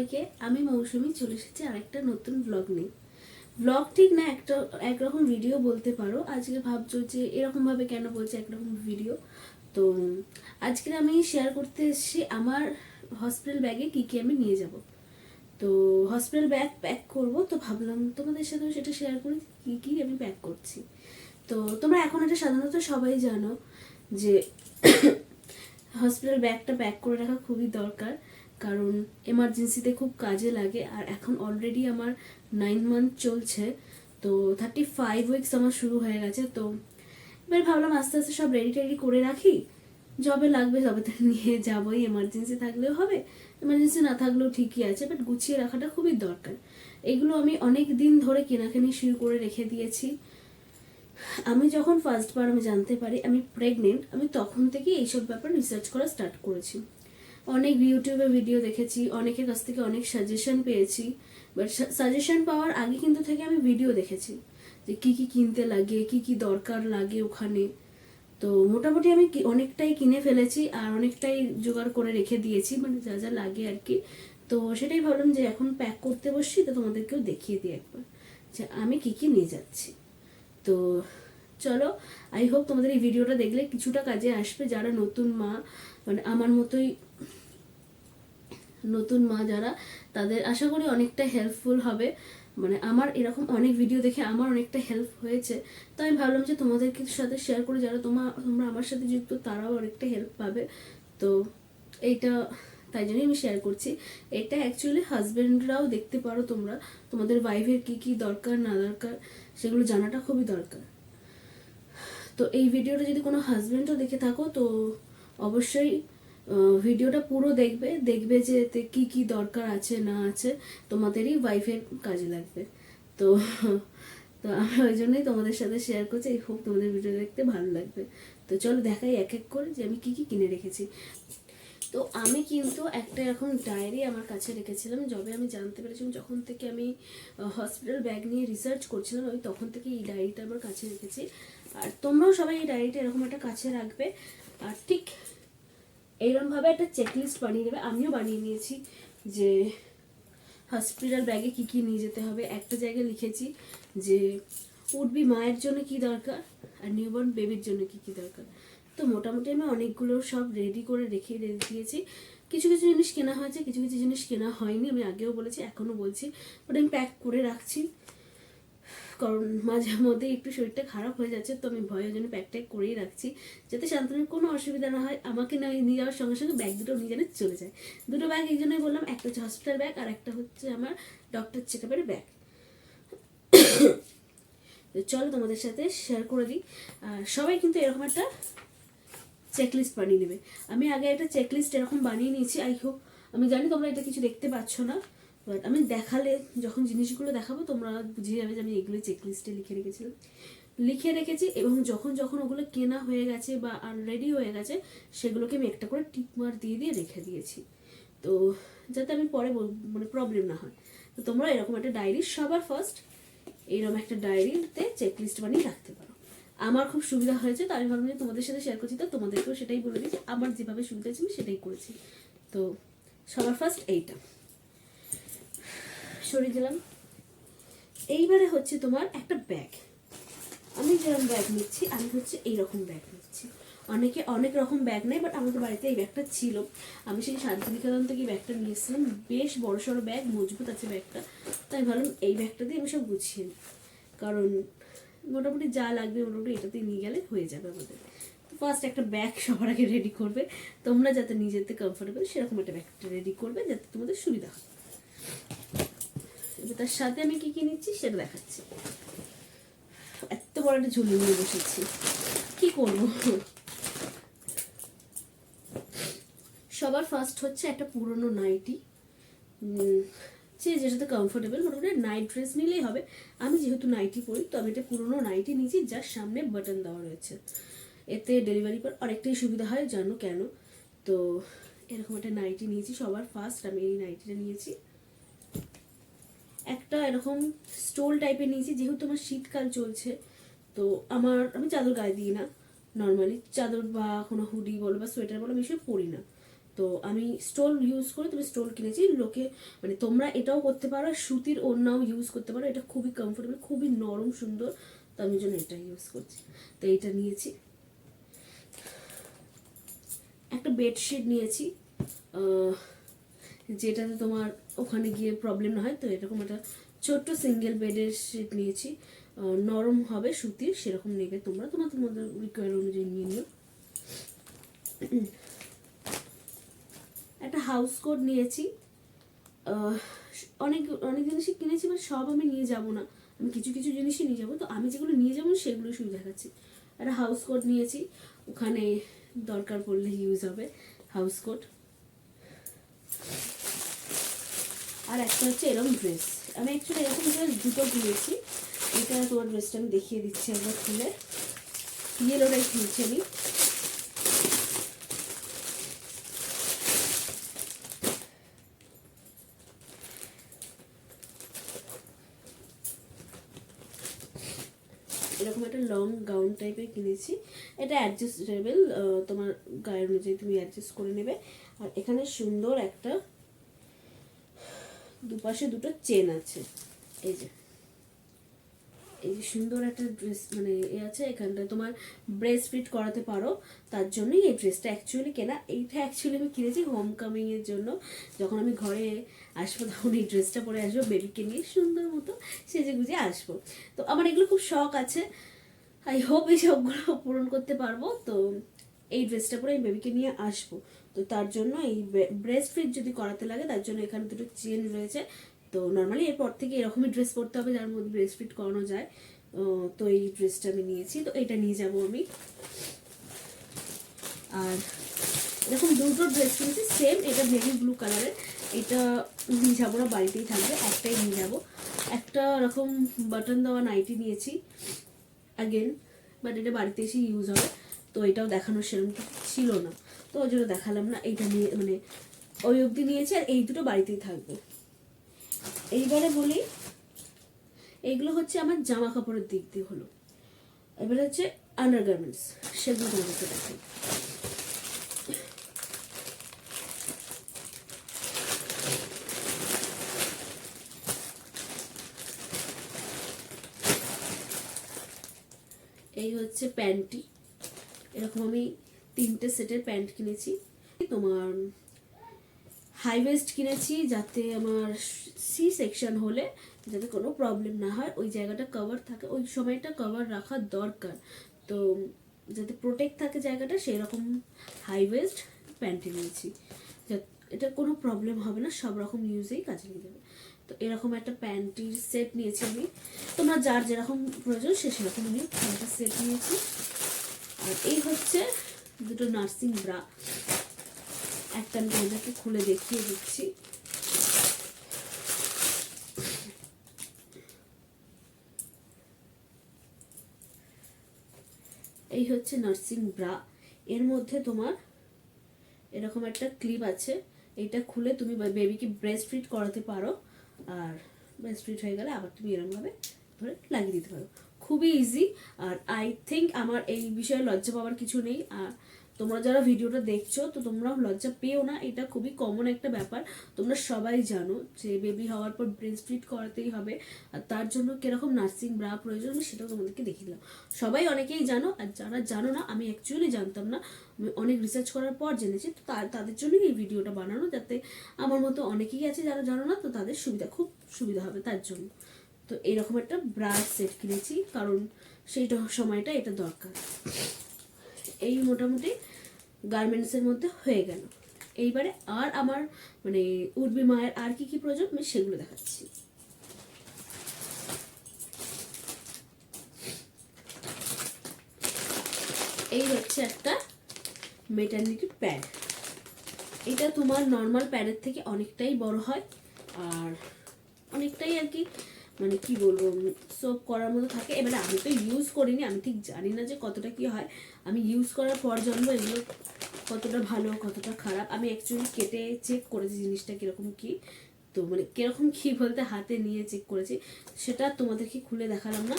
সবাইকে, আমি মৌসুমি চলে এসেছি আরেকটা নতুন ব্লগ নিয়ে। ব্লগ ঠিক না, একটা, একরকম ভিডিও বলতে পারো। আজকে ভাবছ যে এরকমভাবে কেন বলছে একরকম ভিডিও তো, আজকে আমি শেয়ার করতে এসেছি আমার হসপিটাল ব্যাগে কী কী আমি নিয়ে যাব। তো হসপিটাল ব্যাগ প্যাক করব। তো ভাবলাম তোমাদের সাথেও সেটা শেয়ার করি কী কী আমি প্যাক করছি। তো, তোমরা এখন এটা সাধারণত সবাই জানো যে হসপিটাল ব্যাগটা প্যাক করে রাখা খুবই দরকার। কারণ এমার্জেন্সিতে খুব কাজে লাগে আর এখন অলরেডি আমার নাইন মান্থ চলছে, তো থার্টি ফাইভ উইকস আমার শুরু হয়ে গেছে, তো এবার ভাবলাম আস্তে আস্তে সব রেডি টেডি করে রাখি। যবে লাগবে তবে তো নিয়ে যাবোই এমার্জেন্সি থাকলেও হবে এমার্জেন্সি না থাকলেও ঠিকই আছে বাট গুছিয়ে রাখাটা খুবই দরকার। এগুলো আমি অনেক দিন ধরে কেনাকানি শুরু করে রেখে দিয়েছি। আমি যখন ফার্স্টবার আমি জানতে পারি আমি প্রেগনেন্ট আমি তখন থেকে এইসব ব্যাপার রিসার্চ করা স্টার্ট করেছি। অনেক ইউটিউবে ভিডিও দেখেছি, অনেকের কাছ থেকে অনেক সাজেশন পেয়েছি বাট সাজেশন পাওয়ার আগে কিন্তু থেকে আমি ভিডিও দেখেছি, যে কি কি কিনতে লাগে, কি কি দরকার লাগে ওখানে। তো মোটামুটি আমি অনেকটাই কিনে ফেলেছি আর অনেকটাই জোগাড় করে রেখে দিয়েছি মানে যা যা লাগে আর কি। তো সেটাই ভাবলাম যে এখন প্যাক করতে বসছি, তো তোমাদেরকেও দেখিয়ে দিই একবার, যে আমি কি কি নিয়ে যাচ্ছি। তো চলো আই হোপ তোমাদের এই ভিডিওটা দেখলে কিছুটা কাজে আসবে, যারা নতুন মা মানে আমার মতোই নতুন মা যারা, তাদের আশা করি অনেকটা হেল্পফুল হবে। মানে আমার এরকম অনেক ভিডিও দেখে আমার অনেকটা হেল্প হয়েছে। তো আমি ভাবলাম যে তোমাদের কিছু সাথে শেয়ার করে, যারা তোমার তোমরা আমার সাথে যুক্ত, তারাও অনেকটা হেল্প পাবে। তো এইটা, তাই জন্যই আমি শেয়ার করছি। এটা অ্যাকচুয়ালি হাজব্যান্ডরাও দেখতে পারো তোমরা, তোমাদের ওয়াইফের কি কি দরকার, না দরকার, সেগুলো জানাটা খুবই দরকার। তো এই ভিডিওটা যদি কোনো হাজব্যান্ডও দেখে থাকো, তো অবশ্যই ভিডিওটা পুরো দেখবে দেখবে যে এতে কি কি দরকার আছে, না আছে, তোমাদেরই ওয়াইফের কাজে লাগবে। তো তো আমি ওই জন্যই তোমাদের সাথে শেয়ার করছি এই হোপ তোমাদের ভিডিও দেখতে ভালো লাগবে। তো চলো দেখাই এক এক করে যে আমি কি কি কিনে রেখেছি। তো আমি কিন্তু একটা এরকম ডায়েরি আমার কাছে রেখেছিলাম, যবে আমি জানতে পেরেছিলাম যখন থেকে আমি হসপিটাল ব্যাগ নিয়ে রিসার্চ করছিলাম, আমি তখন থেকে এই ডায়েরিটা আমার কাছে রেখেছি। আর তোমরাও সবাই এই ডায়েরিটা এরকম একটা কাছে রাখবে। আর ঠিক এইরকমভাবে একটা চেকলিস্ট বানিয়ে নেবে আমিও বানিয়ে নিয়েছি যে হসপিটাল ব্যাগে কি কি নিয়ে যেতে হবে। একটা জায়গায় লিখেছি যে উঠবি মায়ের জন্য কি দরকার আর নিউবর্ন বেবির জন্য কি কি দরকার। তো মোটামুটি আমি অনেকগুলো সব রেডি করে রেখে দিয়েছি। কিছু কিছু জিনিস কেনা হয়েছে, কিছু কিছু জিনিস কেনা হয়নি, আমি আগেও বলেছি, এখনও বলছি। বাট আমি প্যাক করে রাখছি। কারণ মাঝে মধ্যে একটু শরীরটা খারাপ হয়ে যাচ্ছে, তো আমি ভয়ের জন্য ট্যাক করেই রাখছি, যাতে শান্তনুর কোনো অসুবিধা না হয়, আমাকে না নিয়ে যাওয়ার সঙ্গে সঙ্গে ব্যাগ দুটো নিয়ে যেন চলে যায়। দুটো ব্যাগ এই জন্যই বললাম, একটা হচ্ছে হসপিটাল ব্যাগ আর একটা হচ্ছে আমার ডক্টর চেক আপের ব্যাগ চলো তোমাদের সাথে শেয়ার করে দিই। সবাই কিন্তু এরকম একটা চেকলিস্ট বানিয়ে নেবে। আমি আগে একটা চেকলিস্ট এরকম বানিয়ে নিয়েছি আই হোপ আমি জানি তোমরা এটা কিছু দেখতে পাচ্ছ না। বাট আমি দেখালে, যখন জিনিসগুলো দেখাবো, তোমরা বুঝে যাবে যে আমি এগুলো চেকলিস্টে লিখে রেখেছিলাম। লিখে রেখেছি এবং যখন যখন ওগুলো কেনা হয়ে গেছে বা রেডি হয়ে গেছে, সেগুলোকে আমি একটা করে টিক মার দিয়ে দিয়ে রেখে দিয়েছি। তো, যাতে আমি পরে মানে প্রবলেম না হয়। তো তোমরা এরকম একটা ডায়েরি সবার ফার্স্ট এইরকম একটা ডায়েরিতে চেকলিস্ট বানিয়ে রাখতে পারো। আমার খুব সুবিধা হয়েছে, তো আমি ভাবলাম যে তোমাদের সাথে শেয়ার করছি, তো তোমাদেরকেও সেটাই বলে দিচ্ছি। আমার যেভাবে সুবিধা আমি সেটাই করেছি। তো, সবার ফার্স্ট এইটা। সরিয়ে দিলাম এইবারে হচ্ছে তোমার একটা ব্যাগ আমি যেরকম ব্যাগ নিচ্ছি, আমি হচ্ছে এইরকম ব্যাগ নিচ্ছি। অনেকে অনেক রকম ব্যাগ নেয় বাট আমাদের বাড়িতে এই ব্যাগটা ছিল। আমি সেই শান্তিনিকেতন থেকে ব্যাগটা নিয়েছিলাম। বেশ বড় সড়ো ব্যাগ মজবুত আছে ব্যাগটা তাই ভাবলাম এই ব্যাগটা দিয়ে আমি সব গুছিয়ে নিই। কারণ মোটামুটি যা লাগবে মোটামুটি এটাতে নিয়ে গেলে হয়ে যাবে আমাদের। তো ফার্স্ট একটা ব্যাগ সবার আগে রেডি করবে। তোমরা যাতে নিয়ে যেতে কমফোর্টেবল সেরকম একটা ব্যাগটা রেডি করবে, যাতে তোমাদের সুবিধা হয়। এবার তার সাথে আমি কি কি নিচ্ছি সেটা দেখাচ্ছি। এত বড় একটা ঝুলি নিয়ে বসেছি। কি করব? সবার ফার্স্ট হচ্ছে একটা পুরনো নাইটি যে যেটাতে কমফোর্টেবল মোটামুটি নাইট ড্রেস নিলেই হবে। আমি যেহেতু নাইটি পরি, তো আমি এটা পুরনো নাইটি নিয়েছি, যার সামনে বাটন দেওয়া রয়েছে। এতে ডেলিভারি পর অনেকটাই সুবিধা হয়, জানো কেন? তো এরকম একটা নাইটি নিয়েছি সবার ফার্স্ট আমি এই নাইটিটা নিয়েছি। একটা এরকম স্টোল টাইপের নিয়েছি, যেহেতু আমার শীতকাল চলছে, তো আমার, আমি চাদর গায়ে দিই না নর্মালি চাদর বা কোনো হুডি বলো বা সোয়েটার বলো আমি এসব পরি না। তো আমি স্টোল ইউজ করে তুমি স্টোল কিনেছি। লোকে মানে তোমরা এটাও করতে পারো সুতির ওড়নাও ইউজ করতে পারো। এটা খুবই কমফোর্টেবল খুবই নরম, সুন্দর। তো আমি জন্য এটা ইউজ করছি। তো এটা নিয়েছি। একটা বেডশিট নিয়েছি। যেটাতে তোমার ওখানে গিয়ে প্রবলেম না হয়। তো এরকম একটা ছোট্ট সিঙ্গেল বেডের শিট নিয়েছি। নরম হবে সুতির সেরকম নেবে তোমরা। তোমার তোমাদের রিকোয়ার অনুযায়ী নিয়ে নিও। একটা হাউস কোট নিয়েছি। অনেক অনেক জিনিসই কিনেছি বাট সব আমি নিয়ে যাব না। আমি কিছু কিছু জিনিসই নিয়ে যাব। তো আমি যেগুলো নিয়ে যাব সেগুলো শুধু দেখাচ্ছি। একটা হাউস কোট নিয়েছি। ওখানে দরকার পড়লে ইউজ হবে হাউস কোট আর একটা হচ্ছে এরকম ড্রেস আমি অ্যাকচুয়ালি এরকম ড্রেস দুটো কিনেছি। এটা তোমার ড্রেসটা আমি দেখিয়ে দিচ্ছি একবার খুলে। ইয়েলোটাই কিনছি আমি। এরকম একটা লং গাউন টাইপের কিনেছি। এটা অ্যাডজাস্টেবল তোমার গায়ের অনুযায়ী তুমি অ্যাডজাস্ট করে নেবে। আর এখানে সুন্দর একটা দুপাশে দুটো চেন আছে। এই যে। এই যে সুন্দর একটা ড্রেস মানে এ আছে এখানটায়। তোমার ব্রেস্ট ফিট করাতে পারো, তার জন্যই এই ড্রেসটা অ্যাকচুয়ালি কেনা। এইটা অ্যাকচুয়ালি আমি কিনেছি হোম কামিং এর জন্য। যখন আমি ঘরে আসব, তখন এই ড্রেসটা পরে আসব, বেবিকে নিয়ে সুন্দর মতো সেজে গুজে আসব। তো আমার এগুলো খুব শখ আছে। আই হোপ এই শখগুলো পূরণ করতে পারব। তো এই ড্রেসটা পরে এই বেবিকে নিয়ে আসব। তো তার জন্য এই ব্রেস্ট ফিট যদি করাতে লাগে, তার জন্য এখানে দুটো চেন রয়েছে। তো নর্মালি এরপর থেকে এরকমই ড্রেস পরতে হবে যার মধ্যে ব্রেস্ট ফিট করানো যায়। তো এই ড্রেসটা আমি নিয়েছি। তো এটা নিয়ে যাব আমি। আর এরকম দুটো ড্রেস কিনেছি সেম এটা বেবি ব্লু কালারের এটা নিয়ে যাব না, বাড়িতেই থাকবে, একটাই নিয়ে যাব। একটা এরকম বাটন দেওয়া নাইটি নিয়েছি। অ্যাগেন বাট এটা বাড়িতে এসে ইউজ হবে। তো এটাও দেখানো সেরকম ছিল না। তো ওই জন্য দেখালাম না, এইটা নিয়ে মানে ওই অবধি নিয়েছি আর এই দুটো বাড়িতেই থাকবে। এইবারে বলি, এইগুলো হচ্ছে আমার জামা কাপড়ের দিক দিয়ে হলো। এবারে হচ্ছে আন্ডার গার্মেন্টস সেগুলো তোমাদেরকে দেখাই। এই হচ্ছে প্যান্টটি এরকম আমি তিনটে সেটের প্যান্ট কিনেছি। তোমার হাই ওয়েস্ট কিনেছি যাতে আমার সি সেকশন হলে যাতে কোনো প্রবলেম না হয়। ওই জায়গাটা কভার থাকে, ওই সময়টা কভার রাখা দরকার। তো যাতে প্রোটেক্ট থাকে জায়গাটা সেই রকম হাই ওয়েস্ট প্যান্ট নিয়েছি। এটা কোনো প্রবলেম হবে না, সব রকম ইউজেই কাজে নিয়ে যাবে। তো এরকম একটা প্যান্টির সেট নিয়েছি আমি। তোমরা যার যেরকম প্রয়োজন সে সেরকম আমি প্যান্টের সেট নিয়েছি। আর এই হচ্ছে দুটো নার্সিং ব্রা একটা আমি খুলে দেখিয়ে দিচ্ছি। এই হচ্ছে নার্সিং ব্রা এর মধ্যে তোমার এরকম একটা ক্লিপ আছে। এটা খুলে তুমি বেবিকে ব্রেস্ট ফিট করাতে পারো। আর ব্রেস্ট ফিট হয়ে গেলে আবার তুমি এরকমভাবে ধরে লাগিয়ে দিতে পারো। খুবই ইজি আর আই থিঙ্ক আমার এই বিষয়ে লজ্জা পাওয়ার কিছু নেই। আর তোমরা যারা ভিডিওটা দেখছ, তো তোমরা লজ্জা পেও না, এটা খুবই কমন একটা ব্যাপার। তোমরা সবাই জানো যে বেবি হওয়ার পর ব্রেস্ট ফিট করাতেই হবে, আর তার জন্য কীরকম নার্সিং ব্রা প্রয়োজন আমি সেটাও তোমাদেরকে দেখিয়ে দিলাম। সবাই অনেকেই জানো, আর যারা জানো না, আমি অ্যাকচুয়ালি জানতাম না। অনেক রিসার্চ করার পর জেনেছি, তো তাদের জন্যই এই ভিডিওটা বানানো, যাতে আমার মতো অনেকেই আছে যারা জানো না, তো তাদের সুবিধা, খুব সুবিধা হবে তার জন্য। তো এরকম একটা ব্রাশ সেট কিনেছি, কারণ সেইটা সময়টা এটা দরকার। এই মোটামুটি গার্মেন্টসের মধ্যে হয়ে গেল। এইবারে আর আমার মানে উর্বি মায়ের আর কি কি প্রয়োজন আমি সেগুলো দেখাচ্ছি। এই হচ্ছে একটা মেটার্নিটি প্যাড এটা তোমার নর্মাল প্যাডের থেকে অনেকটাই বড় হয়, আর অনেকটাই আর কি মানে কি বলব সোপ করার মতো থাকে। এবারে আমি তো ইউজ করিনি, আমি ঠিক জানি না যে কতটা কি হয়। আমি ইউজ করার পর জানব এগুলো কতটা ভালো, কতটা খারাপ। আমি অ্যাকচুয়ালি কেটে চেক করেছি জিনিসটা কীরকম কি। তো মানে কীরকম কী বলতে হাতে নিয়ে চেক করেছি। সেটা তোমাদেরকে খুলে দেখালাম না।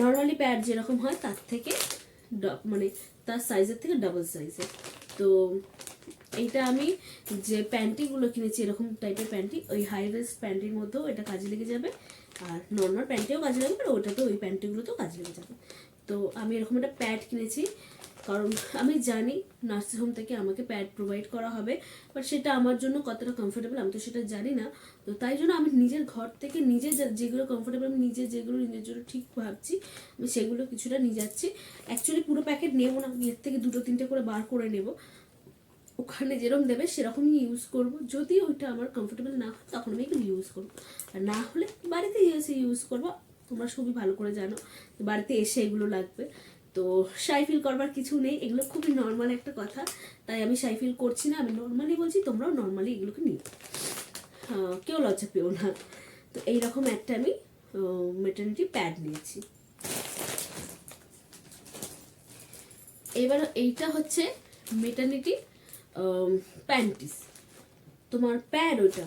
নর্মালি প্যাড যেরকম হয়, তার থেকে মানে তার সাইজের থেকে ডাবল সাইজের তো এইটা আমি যে প্যান্টিগুলো কিনেছি, এরকম টাইপের প্যান্টি, ওই হাই ওয়েস্ট প্যান্টির মধ্যেও এটা কাজে লেগে যাবে। আর নর্মাল প্যান্টেও কাজে লাগবে, আর ওটাতেও ওই প্যান্টিগুলোতেও কাজে লেগে যাবে। তো আমি এরকম একটা প্যাড কিনেছি, কারণ আমি জানি নার্সিং হোম থেকে আমাকে প্যাড প্রোভাইড করা হবে বাট সেটা আমার জন্য কতটা কমফোর্টেবল আমি তো সেটা জানি না। তো তাই জন্য আমি নিজের ঘর থেকে নিজে যেগুলো কমফোর্টেবল আমি নিজে, যেগুলো নিজের জন্য ঠিক ভাবছি, আমি সেগুলো কিছুটা নিয়ে যাচ্ছি। অ্যাকচুয়ালি পুরো প্যাকেট নেব না, এর থেকে দুটো, তিনটে করে বার করে নেব। ওখানে যেরকম দেবে সেরকমই ইউজ করব। যদি ওইটা আমার কমফোর্টেবল না হয়, তখন আমি এগুলো ইউজ করব। আর না হলে বাড়িতে এসে ইউজ করব। তোমরা সবই ভালো করে জানো বাড়িতে এসে এগুলো লাগবে। তো শাই ফিল করবার কিছু নেই, এগুলো খুবই নর্মাল একটা কথা। তাই আমি শাই ফিল করছি না, আমি নর্মালি বলছি, তোমরাও নর্মালি এগুলোকে নিও। কেউ লজ্জা পেও না। তো এইরকম একটা আমি মেটার্নিটি প্যাড নিয়েছি। এবার এইটা হচ্ছে মেটার্নিটি প্যান্টিস তোমার প্যাড ওটা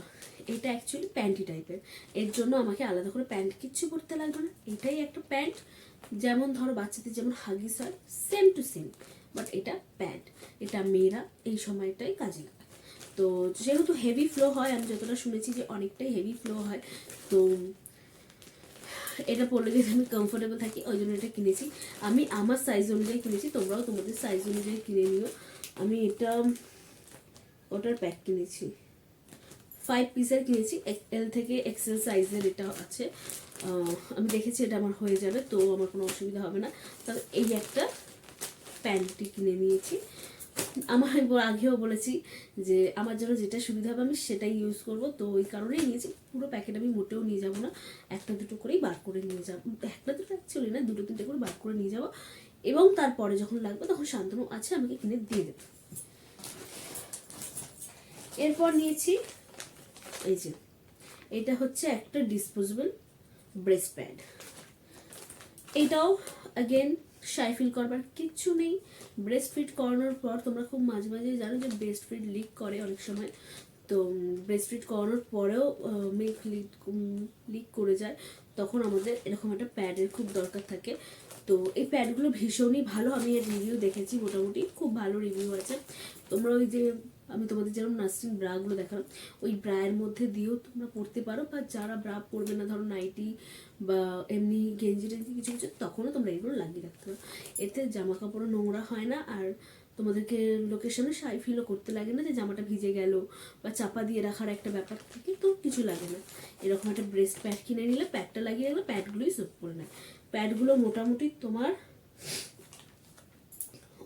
এটা অ্যাকচুয়ালি প্যান্টি টাইপের এর। জন্য আমাকে আলাদা করে প্যান্ট কিচ্ছু করতে লাগবে না। এটাই একটা প্যান্ট যেমন ধরো বাচ্চাদের যেমন হাগিস হয় সেম টু সেম বাট এটা প্যান্ট এটা মেয়েরা এই সময়টাই কাজে লাগে তো যেহেতু হেভি ফ্লো হয়, আমি যতটা শুনেছি যে অনেকটাই হেভি ফ্লো হয়, তো এটা পরলে যদি আমি কমফোর্টেবল থাকি, ওই জন্য এটা কিনেছি। আমি আমার সাইজ অনুযায়ী কিনেছি, তোমরাও তোমাদের সাইজ অনুযায়ী কিনে নিও। আমি এটা ওটার প্যাক কিনেছি। ফাইভ পিসের কিনেছি এল থেকে এক্সেল সাইজের এটা আছে। আমি দেখেছি এটা আমার হয়ে যাবে, তো আমার কোনো অসুবিধা হবে না। তবে এই একটা প্যান্টটি কিনে নিয়েছি। আমার আগেও বলেছি যে আমার জন্য যেটা সুবিধা হবে আমি সেটাই ইউজ করব। তো ওই কারণেই নিয়েছি। পুরো প্যাকেট আমি মোটেও নিয়ে যাব না। একটা দুটো করেই বার করে নিয়ে যাব। একটা দুটো অ্যাকচুয়ালি না, দুটো তিনটে করে বার করে নিয়ে যাব। এবং তারপরে যখন লাগবে তখন শান্তনু আছে, আমাকে কিনে দিয়ে দেবে। এরপর নিয়েছি এই যে, এটা হচ্ছে একটা ডিসপোজেবল ব্রেস্ট প্যাড এটাও অ্যাগেন শাই ফিল করবার কিচ্ছু নেই। ব্রেস্ট ফিট করানোর পর তোমরা খুব মাঝে মাঝে জানো যে ব্রেস্ট ফিট লিক করে অনেক সময়। তো ব্রেস্ট ফিট করানোর পরেও মিল্ক লিক লিক করে যায়। তখন আমাদের এরকম একটা প্যাডের খুব দরকার থাকে। তো, এই প্যাডগুলো ভীষণই ভালো। আমি এর রিভিউ দেখেছি মোটামুটি। খুব ভালো রিভিউ আছে। তোমরা ওই যে আমি তোমাদের যেরকম নার্সিং ব্রাগুলো দেখালাম, ওই ব্রায়ের মধ্যে দিয়েও তোমরা পড়তে পারো, বা যারা ব্রা পরবে না, ধরো নাইটি বা এমনি গেঞ্জি টেঞ্জি কিছু কিছু, তখনও তোমরা এগুলো লাগিয়ে রাখতে পারো। এতে জামা কাপড়ও নোংরা হয় না, আর তোমাদেরকে লোকেশনে সাই ফিলও করতে লাগে না যে জামাটা ভিজে গেল বা চাপা দিয়ে রাখার একটা ব্যাপার থাকে, তো কিছু লাগে না। এরকম একটা ব্রেস্ট প্যাড কিনে নিলে প্যাডটা লাগিয়ে রাখলে প্যাডগুলোই সোপ করে নেয়। প্যাডগুলো মোটামুটি তোমার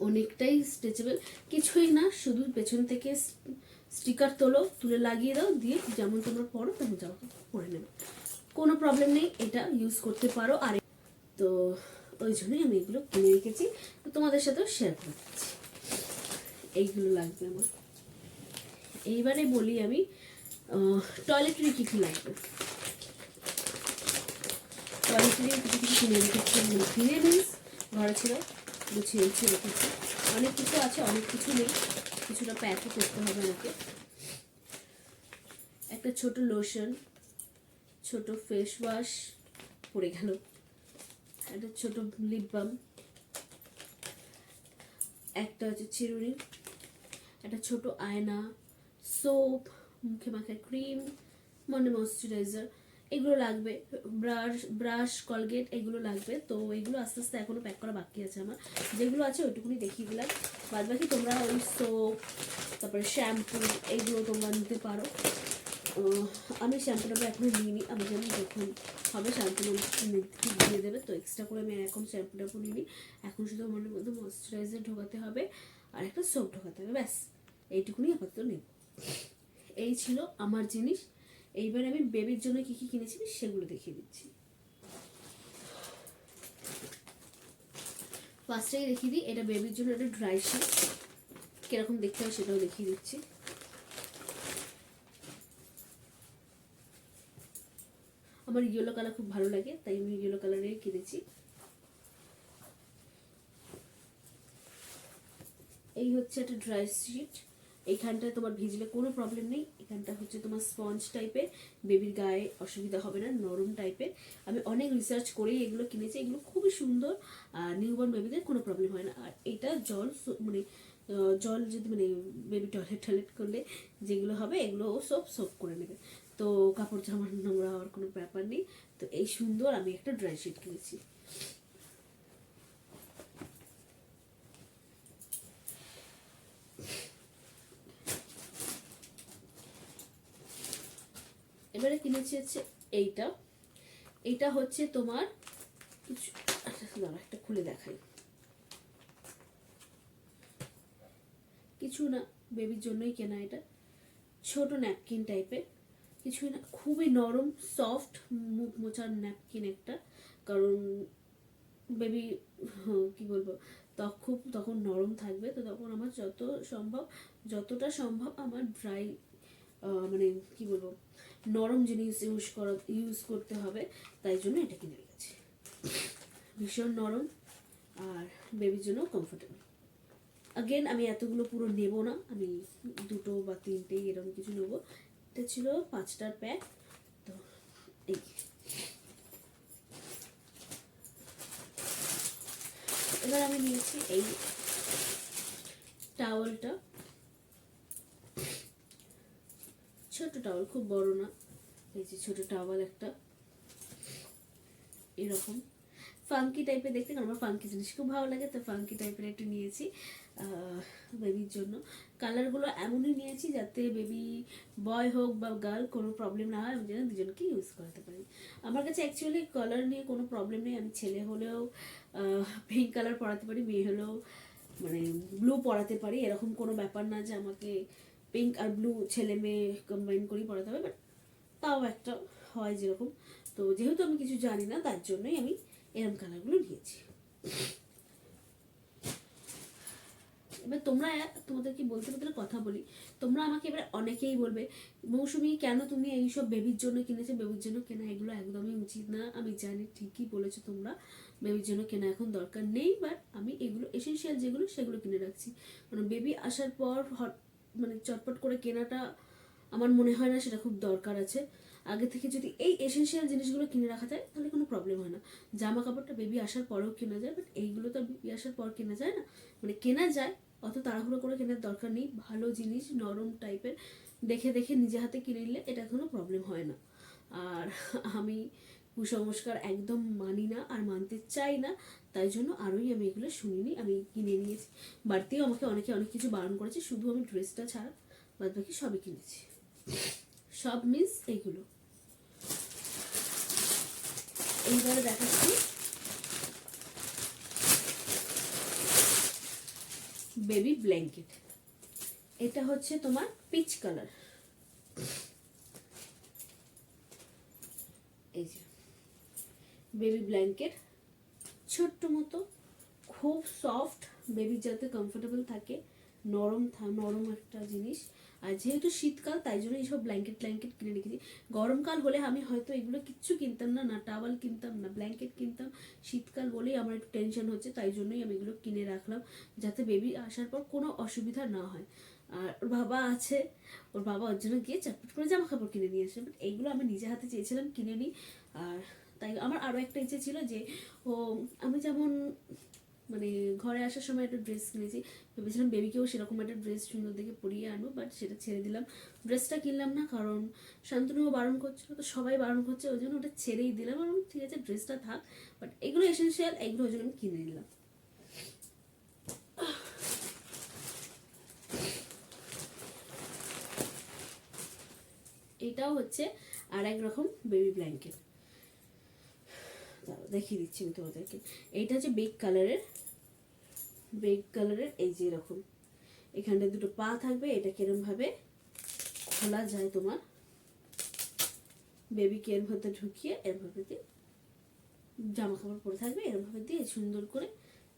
অনেকটাই স্ট্রেচেবল কিছুই না, শুধু পেছন থেকে স্টিকার তোলো, তুলে লাগিয়ে দাও, দিয়ে যেমন তোমরা পড়ো, তেমন কাপড় পরে নেবে। কোনো প্রবলেম নেই, এটা ইউজ করতে পারো। আর তো ওই জন্যই আমি এগুলো কিনে রেখেছি। তো তোমাদের সাথেও শেয়ার করে দিচ্ছি। এইগুলো লাগবে আমার। এইবারে বলি আমি টয়লেটারি কী কী লাগবে? টয়লেটারি কিছু কিছু কিনে রেখেছি। কিনে মিন্স ঘরে ছিল। গুছিয়ে গুছিয়ে রেখেছি অনেক কিছু আছে, অনেক কিছু নেই। কিছুটা প্যাকও করতে হবে আমাকে। একটা ছোট লোশন ছোট ফেস ওয়াশ পড়ে গেল। একটা ছোট লিপ বাম একটা হচ্ছে চিরুনি, একটা ছোট আয়না সোপ মুখে মাখার ক্রিম মানে ময়শ্চারাইজার এগুলো লাগবে ব্রাশ ব্রাশ কলগেট এগুলো লাগবে। তো এগুলো আস্তে আস্তে এখনও প্যাক করা বাকি আছে আমার। যেগুলো আছে ওইটুকুনি দেখিয়ে দিলাম। বাদ বাকি তোমরা ওই সোপ তারপরে শ্যাম্পু এইগুলো তোমরা নিতে পারো। আমি শ্যাম্পুটা এখনও নিইনি। আমি জানি যখন হবে শ্যাম্পু দিয়ে দেবে। তো এক্সট্রা করে আমি এখন শ্যাম্পু টাম্পু নিইনি। এখন শুধু মনের মধ্যে ময়শ্চারাইজার ঢোকাতে হবে আর একটা সোপ ঢোকাতে হবে। ব্যাস, এইটুকুনি আপাতত নেব এই ছিল আমার জিনিস। এইবার আমি বেবির জন্য কি কি কিনেছি সেগুলো দেখিয়ে দিচ্ছি। ফার্স্টেই দেখিয়ে দিই, এটা বেবির জন্য একটা ড্রাই শিট কীরকম দেখতে হয় সেটাও দেখিয়ে দিচ্ছি। আমার ইয়েলো কালার খুব ভালো লাগে, তাই আমি ইয়েলো কালারের কিনেছি। এই হচ্ছে একটা ড্রাই শিট এইখানটায় তোমার ভিজলে কোনো প্রবলেম নেই। এখানটা হচ্ছে তোমার স্পঞ্জ টাইপের বেবির গায়ে অসুবিধা হবে না, নরম টাইপের আমি অনেক রিসার্চ করেই এগুলো কিনেছি, এগুলো খুবই সুন্দর। আর নিউবর্ন বেবিদের কোনো প্রবলেম হয় না। আর এটা জল মানে জল যদি মানে বেবি টয়লেট টয়লেট করলে যেগুলো হবে, এগুলো সব সোপ করে নেবে। তো কাপড় জামা নোংরা হওয়ার কোনো ব্যাপার নেই। তো এই সুন্দর আমি একটা ড্রাই শিট কিনেছি। এবারে কিনেছি হচ্ছে এইটা। এইটা হচ্ছে তোমার কিছু আচ্ছা, দাঁড়া একটা খুলে দেখাই। কিছু না বেবির জন্যই কেনা এটা। ছোট ন্যাপকিন টাইপের কিছুই না খুবই নরম সফট মুখ মোচার ন্যাপকিন একটা। কারণ বেবি কি বলব তখন খুব তখন নরম থাকবে তো তখন আমার যত সম্ভব যতটা সম্ভব আমার ড্রাই মানে কি বলব নরম জিনিস ইউজ করা ইউজ করতে হবে, তাই জন্য এটা কিনে রেখেছি ভীষণ নরম আর বেবির জন্য কমফোর্টেবল আগেন আমি এতগুলো পুরো নেব না, আমি দুটো বা তিনটে এরকম কিছু নেব। এটা ছিল পাঁচটার প্যাক তো এই। এবার আমি নিয়েছি এই টাওয়ালটা ছোট টাওয়াল খুব বড় না। এই যে ছোট টাওয়াল একটা। এরকম। ফাঙ্কি টাইপের দেখতে আমার ফাঙ্কি জিনিস খুব ভালো লাগে, তো ফাঙ্কি টাইপের একটু নিয়েছি বেবির জন্য। কালারগুলো এমনই নিয়েছি যাতে বেবি বয় হোক বা গার্ল কোনো প্রবলেম না হয়, আমি যেন দুজনকে ইউজ করাতে পারি। আমার কাছে অ্যাকচুয়ালি কালার নিয়ে কোনো প্রবলেম নেই। আমি ছেলে হলেও পিঙ্ক কালার পরাতে পারি, মেয়ে হলেও মানে ব্লু পরাতে পারি। এরকম কোনো ব্যাপার না যে আমাকে পিঙ্ক আর ব্লু ছেলে মেয়ে কম্বাইন করেই পরাতে হবে বাট তাও একটা হয় যেরকম। তো যেহেতু আমি কিছু জানি না, তার জন্যই আমি এরম কালারগুলো নিয়েছি। এবার তোমরা তোমাদেরকে বলতে বলতে কথা বলি? তোমরা আমাকে এবার অনেকেই বলবে, মৌসুমি, কেন তুমি এইসব বেবির জন্য কিনেছো? বেবির জন্য কেনা এগুলো একদমই উচিত না। আমি জানি ঠিকই বলেছ তোমরা বেবির জন্য কেনা এখন দরকার নেই বাট আমি এগুলো এসেন্সিয়াল যেগুলো, সেগুলো কিনে রাখছি। মানে বেবি আসার পর হট মানে চটপট করে কেনাটা আমার মনে হয় না, সেটা খুব দরকার আছে। আগে থেকে যদি এই এসেন্সিয়াল জিনিসগুলো কিনে রাখা যায়, তাহলে কোনো প্রবলেম হয় না। জামা কাপড়টা বেবি আসার পরেও কেনা যায় বাট এইগুলো তো বেবি আসার পর কেনা যায় না। মানে কেনা যায়, অত তাড়াহুড়ো করে কেনার দরকার নেই। ভালো জিনিস, নরম টাইপের দেখে দেখে নিজে হাতে কিনে নিলে এটা কোনো প্রবলেম হয় না। আর আমি কুসংস্কার একদম মানি না আর মানতে চাই না। তাই জন্য আরোই আমি এগুলো শুনিনি, আমি কিনে নিয়েছি। বাড়িতেও আমাকে অনেকে অনেক কিছু বারণ করেছে, শুধু আমি ড্রেসটা ছাড়া বাদ বাকি সবই কিনেছি। সব মিস এইগুলো এইবারে দেখাচ্ছি। Baby blanket. এটা হচ্ছে তোমার পিচ কালার এই যে বেবি ব্ল্যাঙ্কেট। ছোট্ট মতো, খুব সফট, বেবি যাতে কমফোর্টেবল থাকে, নরম নরম একটা জিনিস। আর যেহেতু শীতকাল, তাই জন্য এইসব ব্ল্যাঙ্কেট ব্ল্যাঙ্কেট কিনে রেখেছি। গরমকাল হলে আমি হয়তো এগুলো কিচ্ছু কিনতাম না না টাওয়াল কিনতাম, না ব্ল্যাঙ্কেট কিনতাম। শীতকাল বলেই আমার একটু টেনশন হচ্ছে, তাই জন্যই আমি এগুলো কিনে রাখলাম, যাতে বেবি আসার পর কোনো অসুবিধা না হয়। আর ওর বাবা আছে, ওর বাবা ওর জন্য গিয়ে চটপট করে জামা কাপড় কিনে নিয়ে আসে বাট এইগুলো আমি নিজে হাতে চেয়েছিলাম কিনে নিই। আর তাই আমার আরও একটা ইচ্ছে ছিল যে ও আমি যেমন মানে ঘরে আসার সময় একটা ড্রেস কিনেছি ভেবেছিলাম বেবিকেও সেরকম একটা ড্রেস সুন্দর দেখে পরিয়ে আনব বাট সেটা ছেড়ে দিলাম। ড্রেসটা কিনলাম না কারণ শান্তনুও বারণ করছিল তো সবাই বারণ করছে ওই জন্য ওটা ছেড়েই দিলাম। আমি, ঠিক আছে ড্রেসটা থাক বাট এগুলো এসেন্সিয়াল এগুলো ওই জন্য আমি কিনে নিলাম। এটাও হচ্ছে আর এক রকম বেবি ব্ল্যাঙ্কেট দেখিয়ে দিচ্ছি আমি তোমাদেরকে। এইটা হচ্ছে বেগ কালারের বেগ কালারের এই যে এরকম। এখানটা দুটো পা থাকবে, এটা কিরমভাবে খোলা যায় তোমার? বেবিকে এর মধ্যে ঢুকিয়ে, এরভাবে দিয়ে জামা কাপড় পরে থাকবে এরমভাবে দিয়ে সুন্দর করে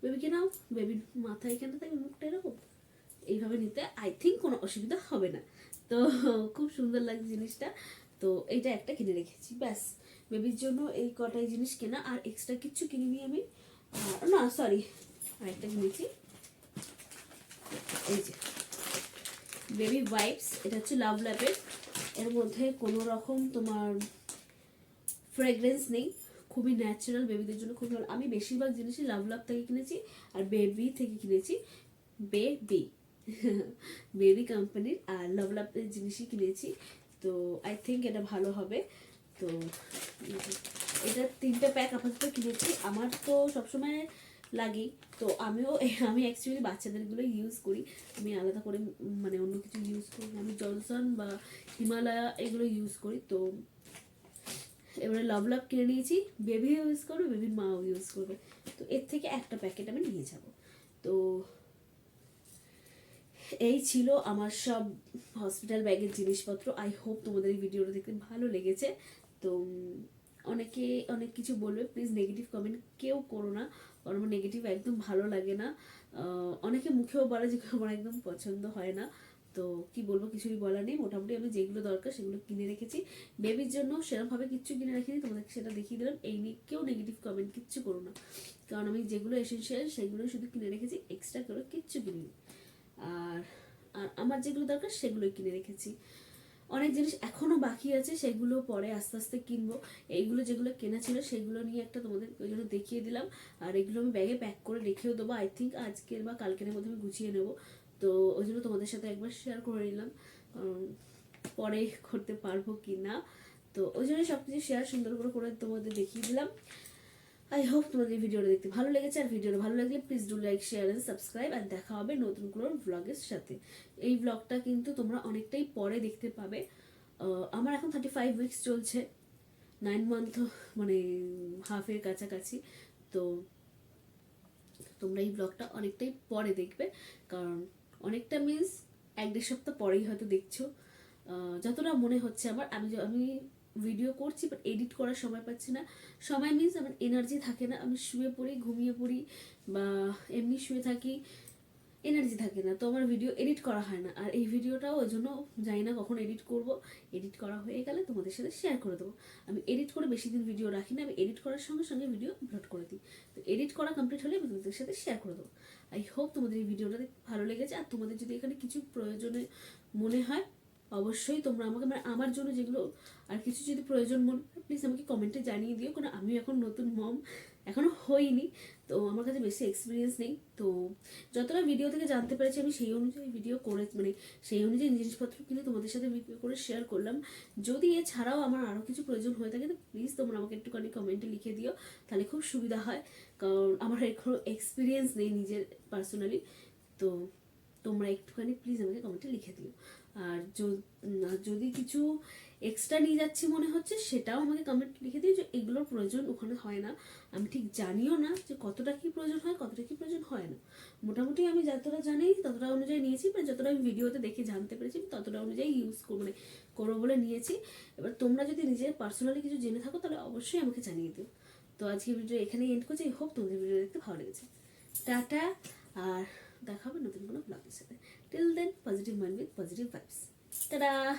বেবিকে নাও। বেবির মাথা এখানে থাকবে, মুখটা এরকম। এইভাবে নিতে আই থিঙ্ক কোনো অসুবিধা হবে না। তো খুব সুন্দর লাগছে জিনিসটা। তো এইটা একটা কিনে রেখেছি, ব্যাস। বেবির জন্য এই কটাই জিনিস কেনা, আর এক্সট্রা কিচ্ছু কিনিনি আমি না সরি আর একটা কিনেছি এই যে বেবি ওয়াইপস এটা হচ্ছে লাভ ল্যাপের এর মধ্যে কোনো রকম তোমার ফ্রেগরেন্স নেই, খুবই ন্যাচারাল বেবিদের জন্য খুবই ভালো। আমি বেশিরভাগ জিনিসই লাভ লাভ থেকে কিনেছি, আর বেবি থেকে কিনেছি। বেবি বেবি কোম্পানির আর লাভ লাভের জিনিসই কিনেছি। তো আই থিঙ্ক এটা ভালো হবে। তো, এটা তিনটে প্যাক আপাতত কিনেছি। আমার তো সবসময় লাগেই। তো আমিও, আমি অ্যাকচুয়ালি বাচ্চাদেরগুলো ইউজ করি। আমি আলাদা করে মানে অন্য কিছু ইউজ করি আমি জনসন বা হিমালয়া এগুলো ইউজ করি। তো এবারে লাভ লাভ কিনে নিয়েছি। বেবিও ইউজ করবে বেবির মাও ইউজ করবে। তো এর থেকে একটা প্যাকেট আমি নিয়ে যাব। তো এই ছিল আমার সব হসপিটাল ব্যাগের জিনিসপত্র। আই হোপ তোমাদের এই ভিডিওটা দেখতে ভালো লেগেছে। তো অনেকে অনেক কিছু বলবে প্লিজ নেগেটিভ কমেন্ট কেউ করো না, কারণ আমার নেগেটিভ একদম ভালো লাগে না। অনেকে মুখেও বলে যে আমার একদম পছন্দ হয় না। তো, কি বলব, কিছুই বলার নেই। মোটামুটি আমি যেগুলো দরকার সেগুলো কিনে রেখেছি। বেবির জন্য সেরকমভাবে কিচ্ছু কিনে রাখিনি, তোমাদেরকে সেটা দেখিয়ে দিলাম। এই নিয়ে কেউ নেগেটিভ কমেন্ট কিচ্ছু করো না। কারণ আমি যেগুলো এসেন্সিয়াল সেগুলো শুধু কিনে রেখেছি এক্সট্রা করে কিচ্ছু কিনিনি। আর আর আমার যেগুলো দরকার সেগুলোই কিনে রেখেছি। অনেক জিনিস এখনও বাকি আছে, সেগুলো পরে আস্তে আস্তে কিনবো। এইগুলো যেগুলো কেনা ছিল সেগুলো নিয়ে একটা তোমাদের ওই জন্য দেখিয়ে দিলাম। আর এগুলো আমি ব্যাগে প্যাক করে রেখেও দেবো। আই থিঙ্ক আজকের বা কালকের মধ্যে আমি গুছিয়ে নেব। তো ওই জন্য তোমাদের সাথে একবার শেয়ার করে নিলাম পরে করতে পারব কি না তো ওই জন্য সব কিছু শেয়ার সুন্দর করে করে তোমাদের দেখিয়ে দিলাম। আই হোপ তোমাদের ভিডিওটা দেখতে ভালো লেগেছে, আর ভিডিওটা ভালো লাগলে please do like share and subscribe আর দেখা হবে নতুন কোনো ব্লগের সাথে। এই ব্লগটা কিন্তু তোমরা অনেকটাই পরে দেখতে পাবে। আমার এখন থার্টি ফাইভ উইকস চলছে নাইন মান্থ মানে হাফের কাছাকাছি। তো তোমরা এই ব্লগটা অনেকটাই পরে দেখবে, কারণ অনেকটা মিন্স এক দেড় সপ্তাহ পরেই হয়তো দেখছ। যতটা মনে হচ্ছে আমার, আমি আমি ভিডিও করছি বাট এডিট করার সময় পাচ্ছি না। সময় মিন্স আমার এনার্জি থাকে না। আমি শুয়ে পড়ি, ঘুমিয়ে পড়ি, বা এমনি শুয়ে থাকি এনার্জি থাকে না। তো আমার ভিডিও এডিট করা হয় না। আর এই ভিডিওটাও ওই জন্য জানি না কখন এডিট করব। এডিট করা হয়ে গেলে তোমাদের সাথে শেয়ার করে দেবো। আমি এডিট করে বেশি দিন ভিডিও রাখি না। আমি এডিট করার সঙ্গে সঙ্গে ভিডিও আপলোড করে দিই। তো এডিট করা কমপ্লিট হলে আমি তোমাদের সাথে শেয়ার করে দেবো। আই হোপ তোমাদের এই ভিডিওটা ভালো লেগেছে। আর তোমাদের যদি এখানে কিছু প্রয়োজনে মনে হয় অবশ্যই তোমরা আমাকে মানে আমার জন্য যেগুলো আর কিছু যদি প্রয়োজন মনে হয় প্লিজ আমাকে কমেন্টে জানিয়ে দিও। কারণ আমি এখন নতুন মম এখনও হইনি। তো আমার কাছে বেশি এক্সপিরিয়েন্স নেই। তো যতটা ভিডিও থেকে জানতে পেরেছি আমি সেই অনুযায়ী ভিডিও করে মানে সেই অনুযায়ী জিনিসপত্র কিনে তোমাদের সাথে ভিডিও করে শেয়ার করলাম। যদি এছাড়াও আমার আরও কিছু প্রয়োজন হয়ে থাকে, তো প্লিজ তোমরা আমাকে একটুখানি কমেন্টে লিখে দিও। তাহলে খুব সুবিধা হয়। কারণ আমার এখনও এক্সপিরিয়েন্স নেই নিজের পার্সোনালি তো তোমরা একটুখানি প্লিজ আমাকে কমেন্টে লিখে দিও। আর যদি কিছু এক্সট্রা নিয়ে যাচ্ছি মনে হচ্ছে, সেটাও আমাকে কমেন্ট লিখে দিও যে এগুলোর প্রয়োজন ওখানে হয় না। আমি ঠিক জানিও না যে কতটা কি প্রয়োজন হয়, কতটা কি প্রয়োজন হয় না। মোটামুটি আমি যতটা জানি, ততটা অনুযায়ী নিয়েছি বা যতটা আমি ভিডিওতে দেখে জানতে পেরেছি ততটা অনুযায়ী ইউজ করব মানে করব বলে নিয়েছি। এবার তোমরা যদি নিজের পার্সোনালি কিছু জেনে থাকো, তাহলে অবশ্যই আমাকে জানিয়ে দিও। তো আজকে ভিডিও এখানেই এন্ড করছি হোপ তোমাদের ভিডিও দেখতে ভালো লেগেছে। টাটা, আর দেখা হবে নতুন কোনো ব্লগের সাথে। Till then, positive mind with positive vibes. Ta-da!